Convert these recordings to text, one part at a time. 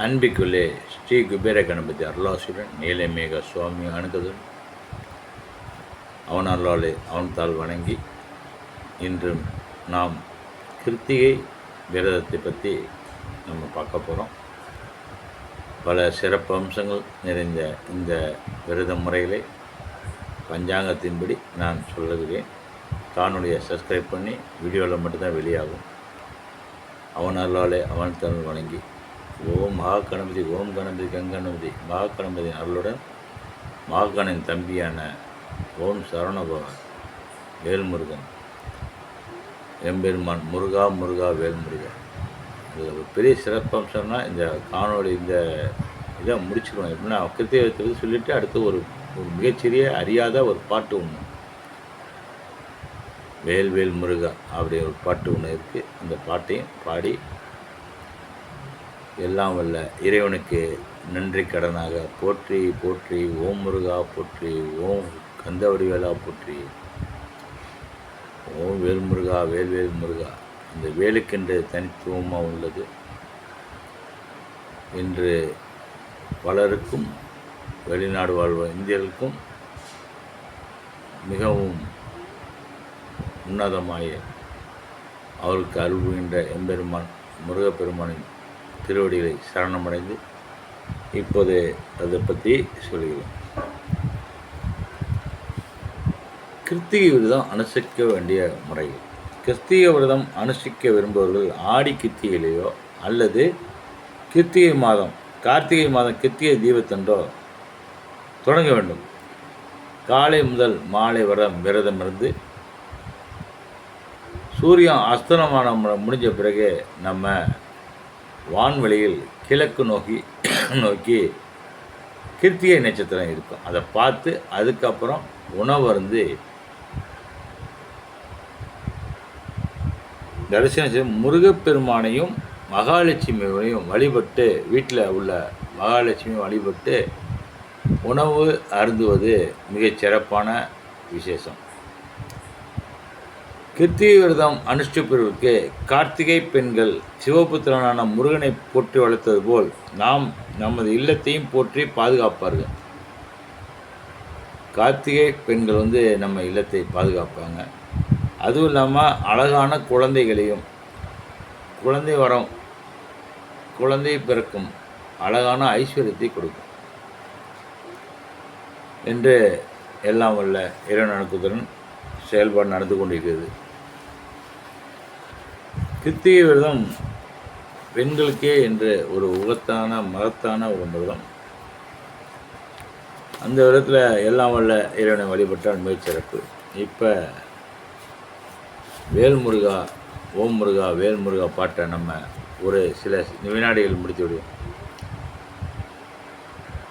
அன்பிக்குள்ளே ஸ்ரீ குபேர கணபதி அருளாசுடன் நீலமேக சுவாமி அணுகுதல். அவன் அருளாலே அவன் தாள் வணங்கி இன்றும் நாம் கிருத்திகை விரதத்தை பற்றி நம்ம பார்க்க போகிறோம் பல சிறப்பு அம்சங்கள் நிறைந்த இந்த விரத முறைகளை பஞ்சாங்கத்தின்படி நான் சொல்லுகிறேன். காணொலியை சப்ஸ்கிரைப் பண்ணி வீடியோவில் மட்டும்தான் வெளியாகும். அவன் அருளாலே அவன் தமிழ் வணங்கி ஓம் மகா கணபதி ஓம் கணபதி கங்கணபதி மகா கணபதி அருளுடன் மகாகணன் தம்பியான ஓம் சரவணபவன் வேல்முருகன் எம்பெருமான் முருகா முருகா வேல்முருகன். இதில் ஒரு பெரிய சிறப்பம்சம்னா இந்த காணொலி இந்த இதை முடிச்சுக்கணும் எப்படின்னா கிருத்தியத்தை சொல்லிவிட்டு அடுத்து ஒரு ஒரு மிகச்சிறிய அறியாத ஒரு பாட்டு ஒன்று வேல் வேல் முருகா அப்படி ஒரு பாட்டு ஒன்று இருக்குது அந்த பாட்டையும் பாடி எல்லாம் வல்ல. இறைவனுக்கு நன்றி கடனாக போற்றி போற்றி ஓம் முருகா போற்றி ஓம் கந்தவடிவேலா போற்றி. ஓம் வேல் முருகா வேல் வேல் முருகா இந்த வேலுக்கென்று தனித்துவமாக உள்ளது. இன்று பலருக்கும் வெளிநாடு வாழ்வ இந்தியர்களுக்கும் மிகவும் உன்னதமாய அவருக்கு அருள்கின்ற எம்பெருமான் முருகப்பெருமானின் திருவடிகளை சரணமடைந்து இப்போது அதை பற்றி சொல்கிறேன். கிருத்திகை விரதம் அனுசரிக்க வேண்டிய முறைகள் கிருத்திகை விரதம் அனுஷ்டிக்க விரும்புபவர்கள் ஆடி கிருத்திகையிலேயோ அல்லது கிருத்திகை மாதம் கார்த்திகை மாதம் கிருத்திகை தீபத்தன்றோ தொடங்க வேண்டும். காலை முதல் மாலை வர விரதம் இருந்து சூரியன் அஸ்தனமான முடிஞ்ச பிறகு நம்ம வான்வெளியில் கிழக்கு நோக்கி நோக்கி கிருத்திகை நட்சத்திரம் இருக்கும். அதை பார்த்து அதுக்கப்புறம் உணவு வந்து தரிசனம் செய்து முருகப்பெருமானையும் மகாலட்சுமியையும் வழிபட்டு வீட்டில் உள்ள மகாலட்சுமியும் வழிபட்டு உணவு அருந்துவது மிகச் சிறப்பான விசேஷம். கிருத்திகை விரதம் அனுஷ்டிப்பவர்களுக்கு கார்த்திகை பெண்கள் சிவபுத்திரனான முருகனை போற்றி வளர்த்தது போல் நாம் நமது இல்லத்தையும் போற்றி பாதுகாப்பார்கள். கார்த்திகை பெண்கள் வந்து நம்ம இல்லத்தை பாதுகாப்பாங்க. அதுவும் இல்லாமல் அழகான குழந்தைகளையும் குழந்தை வரம் குழந்தை பிறக்கும் அழகான ஐஸ்வர்யத்தை கொடுக்கும். என்று எல்லாம் உள்ள இறைவன் அனுப்புதலுடன் செயல்பாடு நடந்து கொண்டிருக்கிறது. கித்திகை விரதம் பெண்களுக்கே என்று ஒரு உகத்தான மகத்தான ஒரு விரதம் அந்த விதத்தில் எல்லாம் வல்ல இறைவனை வழிபட்டால் மிகச்சிறப்பு இப்போ வேல்முருகா ஓம் முருகா வேல்முருகா பாட்டை நம்ம ஒரு சில வினாடிகள் முடித்து விடுவோம்.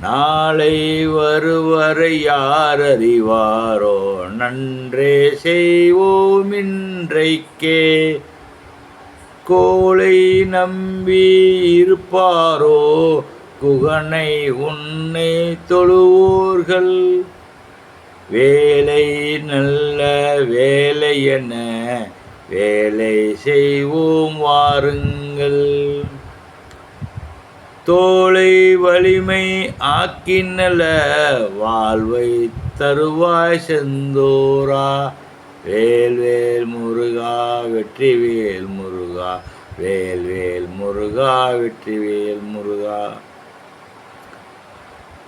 நாளை வருவரை யார் அறிவாரோ நன்றே செய்வோம் இன்றைக்கே. கோளை நம்பி இருப்பாரோ குகனை உன்னை தொழுவோர்கள். வேலை நல்ல வேலை என வேலை செய்வோம் வாருங்கள். தோளை வலிமை ஆக்கினல வாழ்வை தருவாய் செந்தோரா. வேல்வேல் முருகா வெற்றி வேல் முருகா. வேல்வேல் முருகா வெற்றி வேல் முருகா.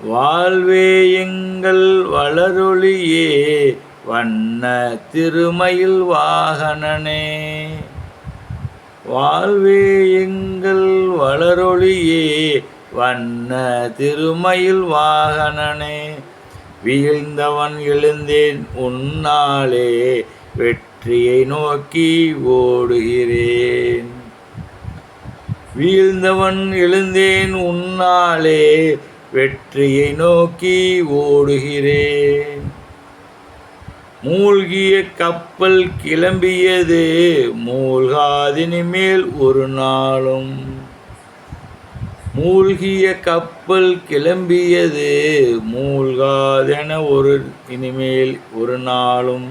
வாழ்வே எங்கள் வளரொளியே வண்ண திருமயில் வாகனனே. வாழ்வே எங்கள் வளரொளியே வண்ண திருமயில் வாகனனே. வீழ்ந்தவன் எழுந்தேன் உன்னாலே வெற்றியை நோக்கி ஓடுகிறேன். வீழ்ந்தவன் எழுந்தேன் உன்னாலே வெற்றியை நோக்கி ஓடுகிறேன். மூழ்கிய கப்பல் கிளம்பியது மூழ்காதினிமேல் ஒரு நாளும். மூழ்கிய கப்பல் கிளம்பியது மூழ்காதென ஒரு இனிமேல் ஒரு நாளும்.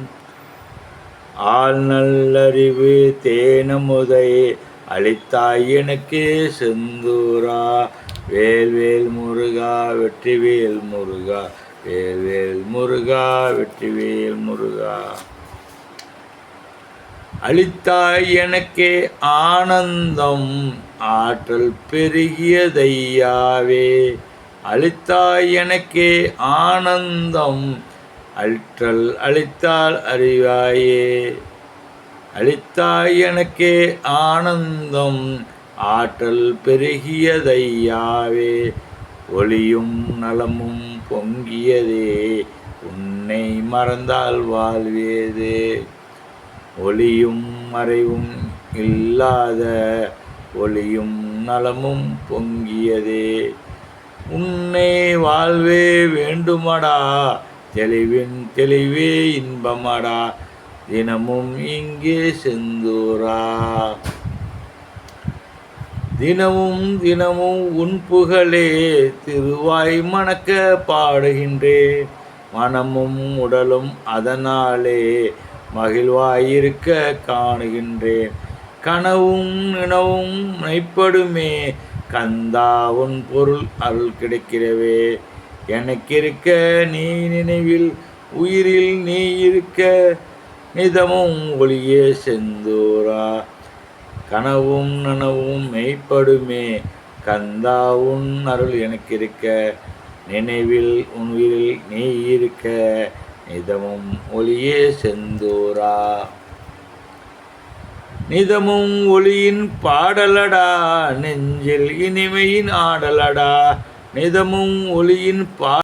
ஆள் நல்லறிவு தேனமுதை அளித்தாய் எனக்கு செந்தூரா. வேல்வேல் முருகா வெற்றிவேல் முருகா. வேல்வேல் முருகா வெற்றிவேல் முருகா. அளித்தாய் எனக்கே ஆனந்தம் ஆற்றல் பெருகியதையாவே. அளித்தாய் எனக்கே ஆனந்தம் அற்றல் அளித்தால் அறிவாயே. அளித்தாய் எனக்கே ஆனந்தம் ஆற்றல் பெருகியதையாவே. ஒளியும் நலமும் பொங்கியதே உன்னை மறந்தால் வாழ்வேதே. ஒளியும் மறைவும் இல்லாத ஒளியும் நலமும் பொங்கியதே. உன்னை வாழ்வே வேண்டுமடா தெளிவின் தெளிவே இன்பமடா தினமும் இங்கே செந்தூரா. தினமும் தினமும் உன் புகழே திருவாய் மணக்க பாடுகின்றேன் மனமும் உடலும் அதனாலே மகிழ்வாயிருக்க காணுகின்றேன் கனவும் நினவும் மெய்ப்படுமே கந்தா உன் பொருள் அருள் கிடைக்கிறவே. எனக்கிருக்க நீ நினைவில் உயிரில் நீ இருக்க. நிதமும் ஒளியே செந்தூரா. கனவும் நனவும் மெய்ப்படுமே. கந்தா உன் அருள் எனக்கு இருக்க நினைவில் உன் உயிரில் நீ இருக்க நிதமும் ஒளியே செந்தூரா. நிதமும் ஒளியின் பாடலடா. நெஞ்சில் இனிமையின் ஆடலடா. நிதமும் ஒளியின் பா